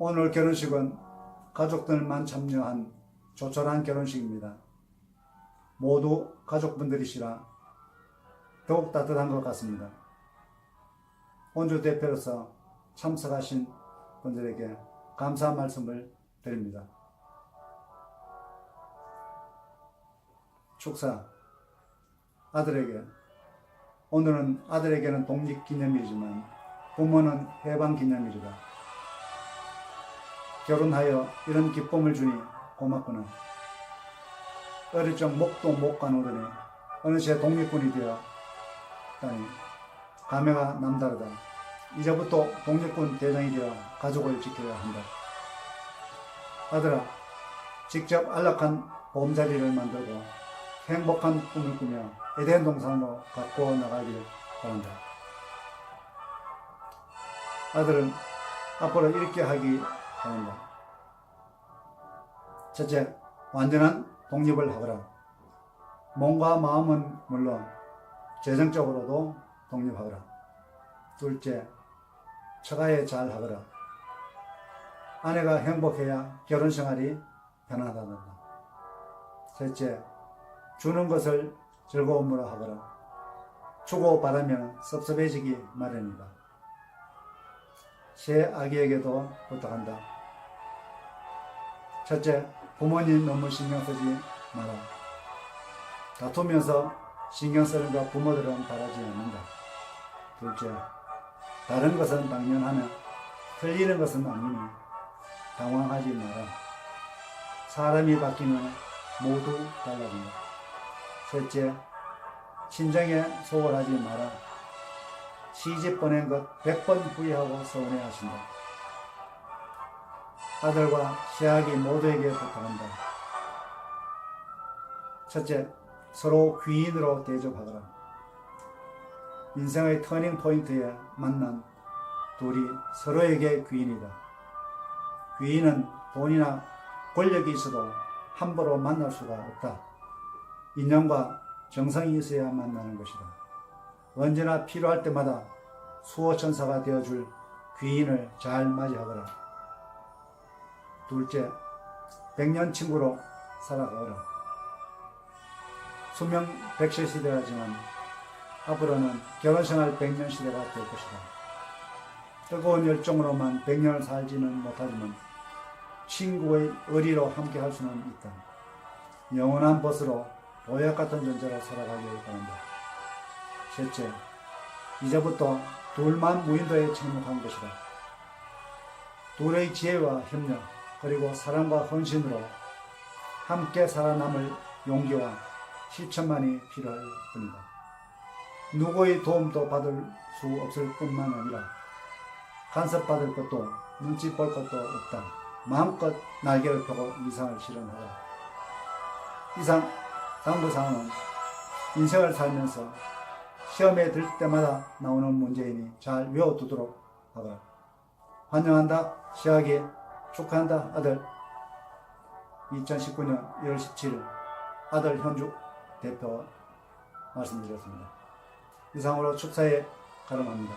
오늘 결혼식은 가족들만 참여한 조촐한 결혼식입니다. 모두 가족분들이시라 더욱 따뜻한 것 같습니다. 원주 대표로서 참석하신 분들에게 감사 말씀을 드립니다. 축사 아들에게 오늘은 아들에게는 독립기념일이지만 부모는 해방기념일이다. 결혼하여 이런 기쁨을 주니 고맙구나. 어릴 적 목도 못 가누더니 어느새 독립군이 되었다니 감회가 남다르다. 이제부터 독립군 대장이 되어 가족을 지켜야 한다. 아들아, 직접 안락한 보험자리를 만들고 행복한 꿈을 꾸며 에덴 동산으로 갖고 나가길 바란다. 아들은 앞으로 이렇게 하기 바란다. 첫째, 완전한 독립을 하거라. 몸과 마음은 물론 재정적으로도 독립하거라. 둘째, 처가에 잘 하거라. 아내가 행복해야 결혼 생활이 편하다는다. 셋째, 주는 것을 즐거움으로 하거라. 주고 받으면 섭섭해지기 마련이다. 새 아기에게도 부탁한다. 첫째, 부모님 너무 신경 쓰지 마라. 다투면서 신경 쓰는 거 부모들은 바라지 않는다. 둘째, 다른 것은 당연하며 틀리는 것은 아니니 당황하지 마라. 사람이 바뀌면 모두 달라진다. 셋째, 친정에 속을 하지 마라. 시집 보낸 것 100번 후회하고 서운해 하신다. 아들과 시아기 모두에게 부탁한다. 첫째, 서로 귀인으로 대접하거라. 인생의 터닝 포인트에 만난 둘이 서로에게 귀인이다. 귀인은 돈이나 권력이 있어도 함부로 만날 수가 없다. 인연과 정성이 있어야 만나는 것이다. 언제나 필요할 때마다 수호천사가 되어줄 귀인을 잘 맞이하거라. 둘째, 백년 친구로 살아가거라. 수명 백세 시대라지만 앞으로는 결혼생활 백년 시대가 될 것이다. 뜨거운 열정으로만 백년을 살지는 못하지만 친구의 의리로 함께 할 수는 있다. 영원한 벗으로 보약 같은 존재로 살아가길 바란다. 셋째, 이제부터 둘만 무인도에 착륙한 것이다. 둘의 지혜와 협력, 그리고 사랑과 헌신으로 함께 살아남을 용기와 실천만이 필요할 뿐이다. 누구의 도움도 받을 수 없을 뿐만 아니라 간섭받을 것도 눈치 볼 것도 없다. 마음껏 날개를 펴고 이상을 실현하라. 이상 당부 사항은 인생을 살면서 시험에 들 때마다 나오는 문제이니 잘 외워두도록 하라. 환영한다. 시작이 축하한다. 아들. 2019년 1월 17일 아들 현주 대표 말씀드렸습니다. 이상으로 축사에 가름합니다.